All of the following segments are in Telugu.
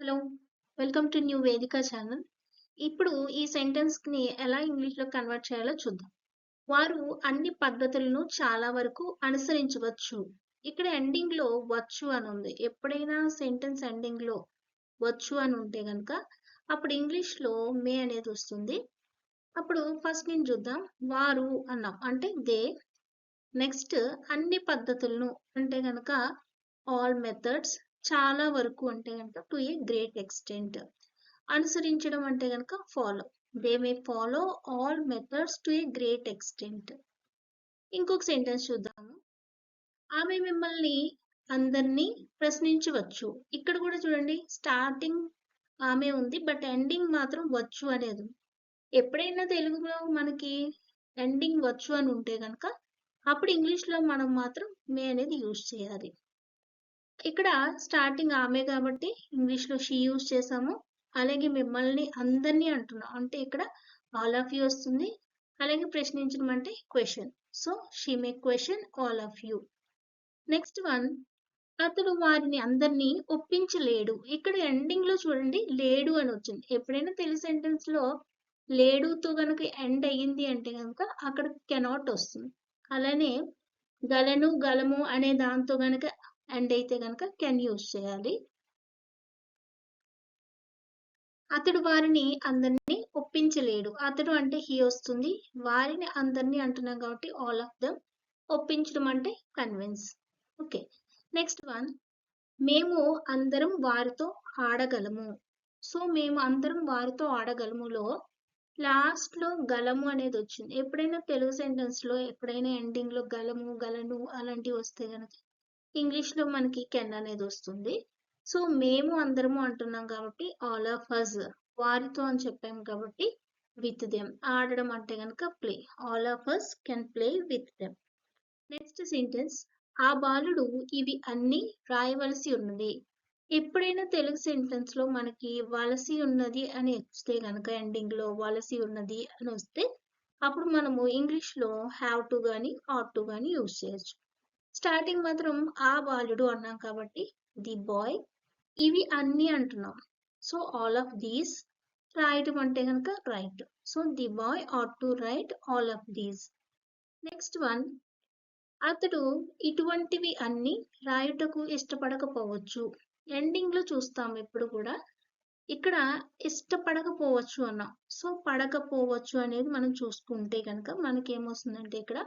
Hello welcome to new Vedika channel. ఇప్పుడు ఈ సెంటెన్స్ని ఎలా ఇంగ్లీష్లో కన్వర్ట్ చేయాలో చూద్దాం. వారు అన్ని పద్ధతులను చాలా వరకు అనుసరించవచ్చు. ఇక్కడ ఎండింగ్లో వచ్చు అని ఉంది. ఎప్పుడైనా సెంటెన్స్ ఎండింగ్లో వచ్చు అని ఉంటే గనక అప్పుడు ఇంగ్లీష్లో మే అనేది వస్తుంది. అప్పుడు ఫస్ట్ నేను చూద్దాం. వారు అన్నాం అంటే దే. నెక్స్ట్ అన్ని పద్ధతులను అంటే గనక ఆల్ మెథడ్స్ చాలా వరకు అంటే కనుక టు ఏ గ్రేట్ ఎక్స్టెంట్ అనుసరించడం అంటే కనుక follow they may follow all methods to a great extent ఇంకొక సెంటెన్స్ చూద్దాము. ఆమె మిమ్మల్ని అందరినీ ప్రశ్నించవచ్చు. ఇక్కడ కూడా చూడండి స్టార్టింగ్ ఆమె ఉంది బట్ ఎండింగ్ మాత్రం వచ్చు అనేది ఎప్పుడైనా తెలుగులో మనకి ఎండింగ్ వచ్చు అని ఉంటే కనుక అప్పుడు ఇంగ్లీష్లో మనం మాత్రం మే అనేది యూజ్ చేయాలి. ఇక్కడ స్టార్టింగ్ ఆమె కాబట్టి ఇంగ్లీష్లో షీ యూజ్ చేసాము. అలాగే మిమ్మల్ని అందరినీ అంటున్నాం. అంటే ఇక్కడ ఆల్ ఆఫ్ యూ వస్తుంది. అలాగే ప్రశ్నించడం అంటే question so she may question all of you next one అతడు వారిని అందరినీ ఒప్పించలేడు. ఇక్కడ ఎండింగ్లో చూడండి లేడు అని వచ్చింది. ఎప్పుడైనా తెలుగు సెంటెన్స్లో లేడుతో కనుక ఎండ్ అయ్యింది అంటే కనుక అక్కడ కెనాట్ వస్తుంది. అలానే గలను గలము అనే దాంతో కనుక ఎండ్ అయితే కనుక కెన్ యూజ్ చేయాలి. అతడు వారిని అందరినీ ఒప్పించలేడు. అతడు అంటే హీ వస్తుంది. వారిని అందరినీ అంటున్నాం కాబట్టి ఆల్ ఆఫ్ దమ్ ఒప్పించడం అంటే కన్విన్స్. ఓకే. Next one. మేము అందరం వారితో ఆడగలము. సో మేము అందరం వారితో ఆడగలములో లాస్ట్లో గలము అనేది వచ్చింది. ఎప్పుడైనా తెలుగు సెంటెన్స్లో ఎప్పుడైనా ఎండింగ్లో గలము గలను అలాంటివి వస్తే కనుక ఇంగ్లీష్లో మనకి కెన్ అనేది వస్తుంది. సో మేము అందరము అంటున్నాం కాబట్టి ఆల్ ఆఫ్ అస్ వారితో అని చెప్పాము కాబట్టి విత్ దెమ్ ఆడడం అంటే కనుక play all of us can play with them next sentence ఆ బాలుడు ఇవి అన్ని రాయవలసి ఉన్నది. ఎప్పుడైనా తెలుగు సెంటెన్స్లో మనకి వలసి ఉన్నది అని వస్తే కనుక ఎండింగ్లో వలసి ఉన్నది అని వస్తే అప్పుడు మనము ఇంగ్లీష్లో హ్యావ్ టు గాని ఆట్ టు గాని యూజ్ చేయొచ్చు. స్టార్టింగ్ మాత్రం ఆ బాలుడు అన్నాం కాబట్టి ది బాయ్ ఇవి అన్ని అంటున్నాం. సో ఆల్ ఆఫ్ దీస్ రాయటం అంటే కనుక write so the boy ought to write all of these next one అతడు ఇటువంటివి అన్ని రాయుటకు ఇష్టపడకపోవచ్చు. ఎండింగ్లో చూస్తాం ఎప్పుడు కూడా. ఇక్కడ ఇష్టపడకపోవచ్చు అన్నాం. సో పడకపోవచ్చు అనేది మనం చూసుకుంటే కనుక మనకి ఏమొస్తుందంటే ఇక్కడ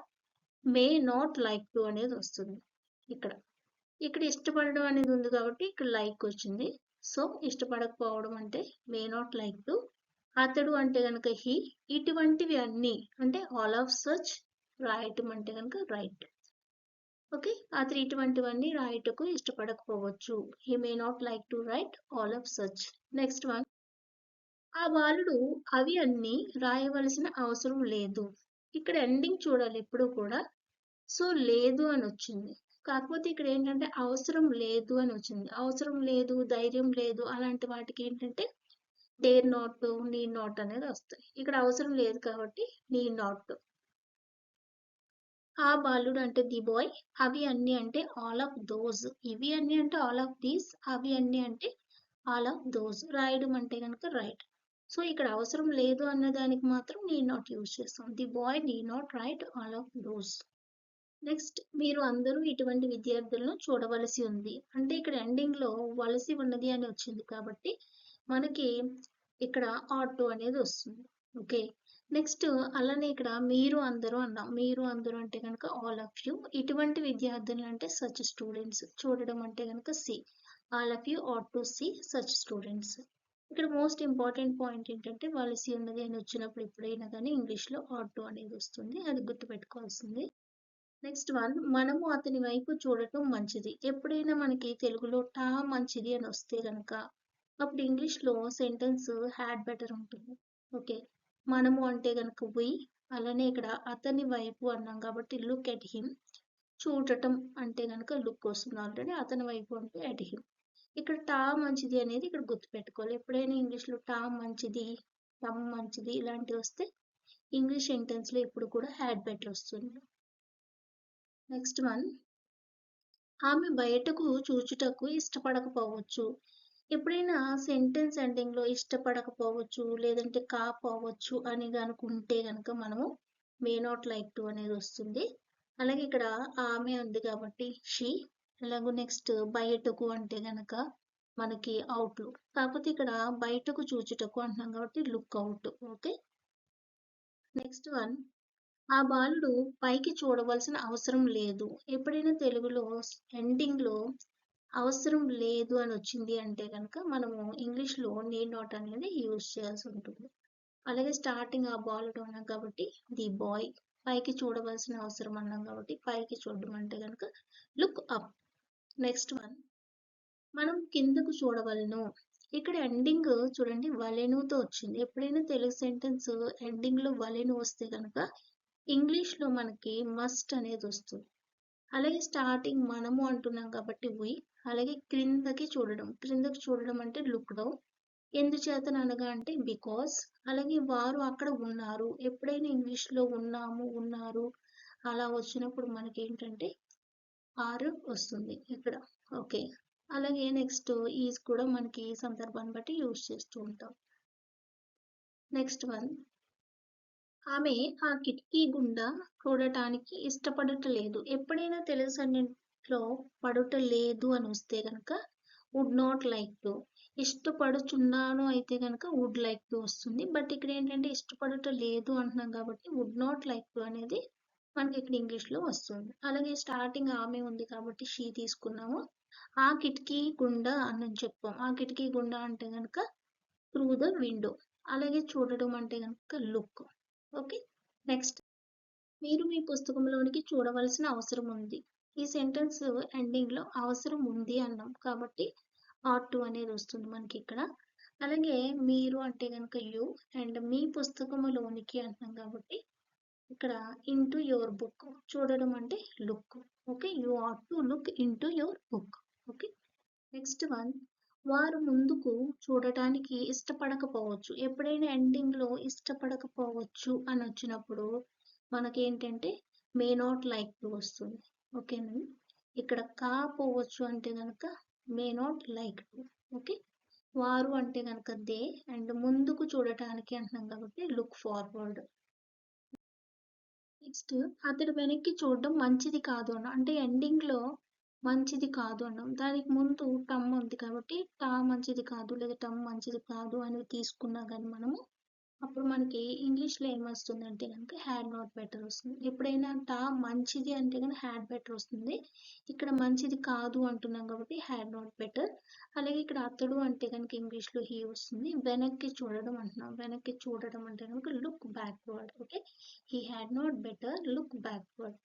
మే నాట్ లైక్ టు అనేది వస్తుంది. ఇక్కడ ఇక్కడ ఇష్టపడడం అనేది ఉంది కాబట్టి ఇక్కడ లైక్ వచ్చింది. సో ఇష్టపడకపోవడం అంటే మే నాట్ లైక్ టు అతడు అంటే కనుక హీ ఇటువంటివి అన్ని అంటే ఆల్ ఆఫ్ సచ్ రాయటం అంటే కనుక రైట్. ఓకే అతడు ఇటువంటివన్నీ రాయటకు ఇష్టపడకపోవచ్చు. He may not like to write all of such. Next one. ఆ బాలుడు అవి అన్ని రాయవలసిన అవసరం లేదు. ఇక్కడ ఎండింగ్ చూడాలి ఎప్పుడు కూడా. సో లేదు అని వచ్చింది. కాకపోతే ఇక్కడ ఏంటంటే అవసరం లేదు అని వచ్చింది. అవసరం లేదు ధైర్యం లేదు అలాంటి వాటికి ఏంటంటే డేర్ నాట్ నీ నాట్ అనేది వస్తాయి. ఇక్కడ అవసరం లేదు కాబట్టి నీ నాట్ ఆ బాలుడు అంటే ది బాయ్ అవి అన్ని అంటే ఆల్ ఆఫ్ దోస్ ఇవి అన్ని అంటే ఆల్ ఆఫ్ దీస్ అవి అన్ని అంటే ఆల్ ఆఫ్ దోస్ రాయడం అంటే కనుక రైట్ సో ఇక్కడ అవసరం లేదు అన్న దానికి మాత్రం నీ నాట్ యూజ్ చేస్తాం. The boy need not write all of those next మీరు అందరూ ఇటువంటి విద్యార్థులను చూడవలసి ఉంది. అంటే ఇక్కడ ఎండింగ్లో వలసి ఉన్నది అని వచ్చింది కాబట్టి మనకి ఇక్కడ ఆటో అనేది వస్తుంది. ఓకే నెక్స్ట్ అలానే ఇక్కడ మీరు అందరూ అన్నాం. మీరు అందరూ అంటే కనుక ఆల్ ఆఫ్ యూ ఇటువంటి విద్యార్థులు అంటే సచ్ స్టూడెంట్స్ చూడడం అంటే కనుక see all of you ought to see such students ఇక్కడ మోస్ట్ ఇంపార్టెంట్ పాయింట్ ఏంటంటే వలసి ఉన్నది అని వచ్చినప్పుడు ఎప్పుడైనా కానీ ఇంగ్లీష్లో అనేది వస్తుంది. అది గుర్తుపెట్టుకోవాల్సింది. నెక్స్ట్ వన్ మనము అతని వైపు చూడటం మంచిది. ఎప్పుడైనా మనకి తెలుగులో టా మంచిది అని వస్తే కనుక అప్పుడు ఇంగ్లీష్లో సెంటెన్స్ హ్యాడ్ బెటర్ ఉంటుంది. ఓకే మనము అంటే కనుక వి అలానే ఇక్కడ అతని వైపు అన్నాం కాబట్టి లుక్ ఎట్ హిమ్ చూడటం అంటే కనుక లుక్ వస్తుంది ఆల్రెడీ అతని వైపు అంటే ఎట్ హిమ్ ఇక్కడ టా మంచిది అనేది ఇక్కడ గుర్తుపెట్టుకోవాలి. ఎప్పుడైనా ఇంగ్లీష్లో టా మంచిది టమ్ మంచిది ఇలాంటివి వస్తే ఇంగ్లీష్ సెంటెన్స్లో ఇప్పుడు కూడా హ్యాడ్ బెటర్ వస్తుంది. నెక్స్ట్ వన్ ఆమె బయటకు చూచుటకు ఇష్టపడకపోవచ్చు. ఎప్పుడైనా సెంటెన్స్ ఎండింగ్‌లో ఇష్టపడకపోవచ్చు, లేదంటే కాపోవచ్చు అని అనుకుంటే కనుక మనము మే నాట్ లైక్ టు అనేది వస్తుంది. అలాగే ఇక్కడ ఆమె ఉంది కాబట్టి షీ అలాగే నెక్స్ట్ బయటకు అంటే గనక మనకి అవుట్లుక్ కాకపోతే ఇక్కడ బయటకు చూచుటకు అంటున్నాం కాబట్టి look out okay next one ఆ బాలుడు పైకి చూడవలసిన అవసరం లేదు. ఎప్పుడైనా తెలుగులో ఎండింగ్లో అవసరం లేదు అని వచ్చింది అంటే కనుక మనము ఇంగ్లీష్లో నీడ్ నాట్ అనేది యూజ్ చేయాల్సి ఉంటుంది. అలాగే స్టార్టింగ్ ఆ బాలుడు అన్నాం కాబట్టి ది బాయ్ పైకి చూడవలసిన అవసరం అన్నాం కాబట్టి పైకి చూడడం అంటే కనుక లుక్ అప్ నెక్స్ట్ వన్ మనం కిందకు చూడవలను. ఇక్కడ ఎండింగ్ చూడండి వలెనుతో వచ్చింది. ఎప్పుడైనా తెలుగు సెంటెన్స్ ఎండింగ్లో వలెను వస్తే కనుక ఇంగ్లీష్లో మనకి మస్ట్ అనేది వస్తుంది. అలాగే స్టార్టింగ్ మనము అంటున్నాం కాబట్టి వి అలాగే క్రిందకి చూడడం. క్రిందకి చూడడం అంటే లుక్ డౌన్ ఎందుచేత అనగా అంటే బికాస్ అలాగే వారు అక్కడ ఉన్నారు. ఎప్పుడైనా ఇంగ్లీష్లో ఉన్నాము ఉన్నారు. అలా వచ్చినప్పుడు మనకి ఏంటంటే ఆర్ వస్తుంది ఇక్కడ. ఓకే. అలాగే నెక్స్ట్ ఈజ్ కూడా మనకి సందర్భాన్ని బట్టి యూజ్ చేస్తూ ఉంటాం. నెక్స్ట్ వన్ ఆమె ఆ కిటికీ గుండా చూడటానికి ఇష్టపడటలేదు. ఎప్పుడైనా తెలుసు అన్నింటిలో పడుట లేదు అని వస్తే కనుక వుడ్ నాట్ లైక్ టు ఇష్టపడుచున్నాను అయితే కనుక వుడ్ లైక్ టు వస్తుంది. బట్ ఇక్కడ ఏంటంటే ఇష్టపడట లేదు అంటున్నాం కాబట్టి వుడ్ నాట్ లైక్ టు అనేది మనకి ఇక్కడ ఇంగ్లీష్లో వస్తుంది. అలాగే స్టార్టింగ్ ఆమె ఉంది కాబట్టి షీ తీసుకున్నాము. ఆ కిటికీ గుండా అని చెప్పాం. ఆ కిటికీ గుండా అంటే కనుక త్రూ ద విండో అలాగే చూడడం అంటే కనుక లుక్ ఓకే నెక్స్ట్ మీరు మీ పుస్తకంలోనికి చూడవలసిన అవసరం ఉంది. ఈ సెంటెన్స్ ఎండింగ్లో అవసరం ఉంది అన్నాం. కాబట్టి ఆర్ టు అనేది వస్తుంది మనకి ఇక్కడ. అలాగే మీరు అంటే కనుక యూ అండ్ మీ పుస్తకములోనికి అంటున్నాం కాబట్టి ఇక్కడ ఇంటూ యువర్ బుక్ చూడడం అంటే look okay you are to look into your book okay next one వారు ముందుకు చూడటానికి ఇష్టపడకపోవచ్చు. ఎప్పుడైనా ఎండింగ్లో ఇష్టపడకపోవచ్చు అని వచ్చినప్పుడు మనకేంటంటే మే నాట్ లైక్ టు వస్తుంది. ఓకేనండి ఇక్కడ కాపోవచ్చు అంటే కనుక may not like to okay వారు అంటే కనుక దే అండ్ ముందుకు చూడటానికి అంటున్నాం కాబట్టి లుక్ ఫార్వర్డ్ నెక్స్ట్ అతడు వెనక్కి చూడడం మంచిది కాదు అన్న అంటే ఎండింగ్లో మంచిది కాదు అన్నాం దానికి ముందు టమ్ ఉంది కాబట్టి టా మంచిది కాదు లేదా టమ్ మంచిది కాదు అని తీసుకున్నా కానీ మనము అప్పుడు మనకి ఇంగ్లీష్లో ఏమొస్తుంది అంటే కనుక హ్యాడ్ నాట్ బెటర్ వస్తుంది. ఎప్పుడైనా టా మంచిది అంటే కనుక హ్యాడ్ బెటర్ వస్తుంది. ఇక్కడ మంచిది కాదు అంటున్నాం కాబట్టి హ్యాడ్ నాట్ బెటర్ అలాగే ఇక్కడ అతడు అంటే కనుక ఇంగ్లీష్లో హీ వస్తుంది. వెనక్కి చూడడం అంటున్నాం. వెనక్కి చూడడం అంటే కనుక look backward okay he had not better look backward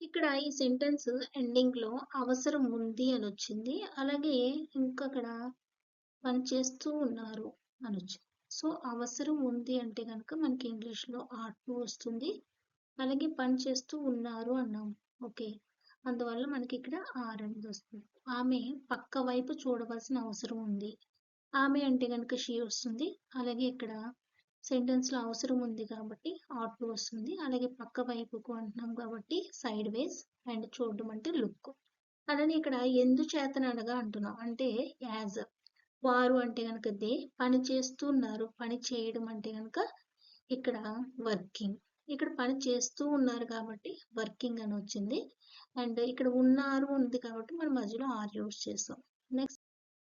ఇక్కడ ఈ సెంటెన్స్ ఎండింగ్లో అవసరం ఉంది అని వచ్చింది. అలాగే ఇంకా అక్కడ పని చేస్తూ ఉన్నారు అని వచ్చింది. సో అవసరం ఉంది అంటే కనుక మనకి ఇంగ్లీష్లో లో వస్తుంది. అలాగే పని చేస్తూ ఉన్నారు అన్నాం. ఓకే. అందువల్ల మనకి ఇక్కడ ఆర్ అనేది వస్తుంది. ఆమె పక్క వైపు చూడవలసిన అవసరం ఉంది. ఆమె అంటే కనుక షీ వస్తుంది. అలాగే ఇక్కడ సెంటెన్స్లో అవసరం ఉంది కాబట్టి ఆర్టు వస్తుంది. అలాగే పక్క వైపుకు అంటున్నాం కాబట్టి సైడ్ వేస్ అండ్ చూడడం అంటే లుక్. అలానే ఇక్కడ ఎందుచేతనగా అంటున్నాం. అంటే యాజ్. వారు అంటే కనుక దే పని చేస్తున్నారు పని చేయడం అంటే కనుక ఇక్కడ వర్కింగ్. ఇక్కడ పని చేస్తూ ఉన్నారు కాబట్టి వర్కింగ్ అని వచ్చింది. అండ్ ఇక్కడ ఉన్నారు ఉంది కాబట్టి మనం మధ్యలో ఆర్ యూస్ చేస్తాం నెక్స్ట్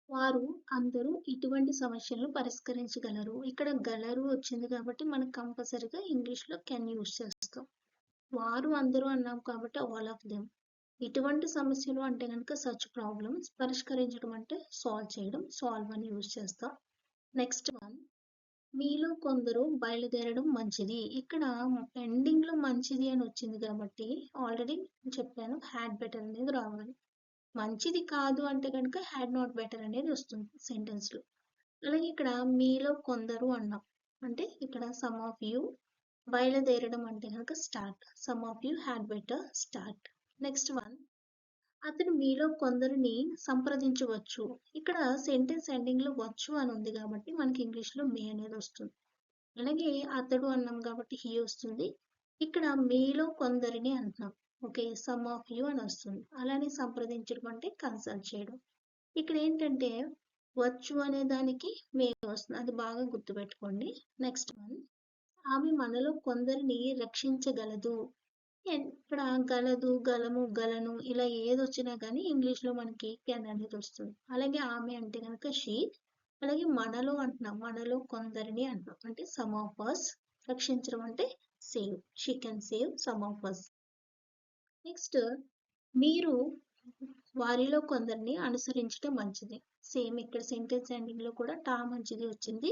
వారు అందరూ ఇటువంటి సమస్యలను పరిష్కరించగలరు. ఇక్కడ గలరు వచ్చింది కాబట్టి మనం కంపల్సరిగా ఇంగ్లీష్లో కెన్ యూస్ చేస్తాం. వారు అందరూ అన్నాం కాబట్టి ఆల్ ఆఫ్ దెమ్ ఇటువంటి సమస్యలు అంటే కనుక సచ్ ప్రాబ్లమ్స్ పరిష్కరించడం అంటే సాల్వ్ చేయడం సాల్వ్ అని యూజ్ చేస్తాం. నెక్స్ట్ వన్ మీలో కొందరు బయలుదేరడం మంచిది. ఇక్కడ ఎండింగ్లో మంచిది అని వచ్చింది కాబట్టి ఆల్రెడీ చెప్పాను హ్యాడ్ బెటర్ అనేది రావాలి. మంచిది కాదు అంటే కనుక హ్యాడ్ నాట్ బెటర్ అనేది వస్తుంది సెంటెన్స్లో అలాగే ఇక్కడ మీలో కొందరు అన్నాం. అంటే ఇక్కడ సమ్ ఆఫ్ యూ బయలుదేరడం అంటే కనుక start some of you had better start next one అతను మీలో కొందరిని సంప్రదించవచ్చు. ఇక్కడ సెంటెన్స్ ఎండింగ్లో వచ్చు అని ఉంది కాబట్టి మనకి ఇంగ్లీష్లో మే అనేది వస్తుంది. అలాగే అతడు అన్నాం కాబట్టి హీ వస్తుంది. ఇక్కడ మీలో కొందరిని అంటున్నాం. ఓకే సమ్ ఆఫ్ యూ అని వస్తుంది. అలానే సంప్రదించడం అంటే కన్సల్ట్ చేయడం. ఇక్కడ ఏంటంటే వచ్చు అనే దానికి మే వస్తుంది. అది బాగా గుర్తుపెట్టుకోండి. నెక్స్ట్ వన్ ఆమె మనలో కొందరిని రక్షించగలదు. ఇక్కడ గలదు గలము గలను ఇలా ఏది వచ్చినా కానీ ఇంగ్లీష్లో మనకి కెన్ అనేది వస్తుంది. అలాగే ఆమె అంటే కనుక షీ అలాగే మనలో అంటున్నాం. మనలో కొందరిని అంటున్నాం. అంటే సమ్ ఆఫ్ అస్ రక్షించడం అంటే save she can save some of us next మీరు వారిలో కొందరిని అనుసరించడం మంచిది. సేమ్ ఇక్కడ సెంటెన్స్ ఎండింగ్లో కూడా టా మంచిది వచ్చింది.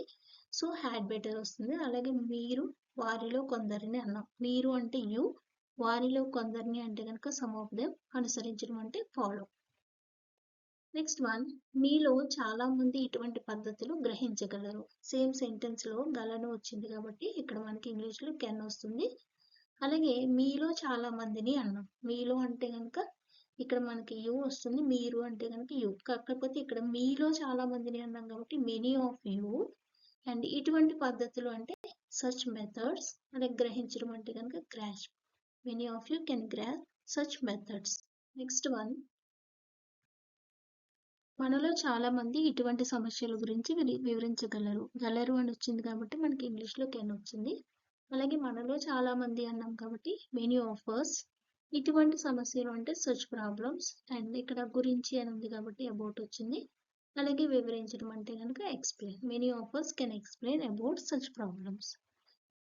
సో హ్యాడ్ బెటర్ వస్తుంది. అలాగే మీరు వారిలో కొందరిని అన్నాం. మీరు అంటే యూ వారిలో కొందరిని అంటే కనుక సమ్ ఆఫ్ దెమ్ అనుసరించడం అంటే ఫాలో నెక్స్ట్ వన్ మీలో చాలా మంది ఇటువంటి పద్ధతులు గ్రహించగలరు. సేమ్ సెంటెన్స్లో గలను వచ్చింది కాబట్టి ఇక్కడ మనకి ఇంగ్లీష్లో కెన్ వస్తుంది. అలాగే మీలో చాలా మందిని అన్నాం. మీలో అంటే కనుక ఇక్కడ మనకి యూ వస్తుంది. మీరు అంటే కనుక యూ కాకపోతే ఇక్కడ మీలో చాలా మందిని అన్నాం కాబట్టి మెనీ ఆఫ్ యూ అండ్ ఇటువంటి పద్ధతులు అంటే సర్చ్ మెథడ్స్ అలాగే గ్రహించడం అంటే కనుక grasp Many of you can grasp such methods next one మనలో చాలా మంది ఇటువంటి సమస్యల గురించి వివరించగలరు. గలరు అని వచ్చింది కాబట్టి మనకి ఇంగ్లీష్లో కెన్ వచ్చింది. అలాగే మనలో చాలా మంది అన్నాం కాబట్టి మెనీ ఆఫర్స్ ఇటువంటి సమస్యలు అంటే సచ్ ప్రాబ్లమ్స్ అండ్ ఇక్కడ గురించి అని ఉంది కాబట్టి అబౌట్ వచ్చింది. అలాగే వివరించడం అంటే కనుక explain many of us can explain about such problems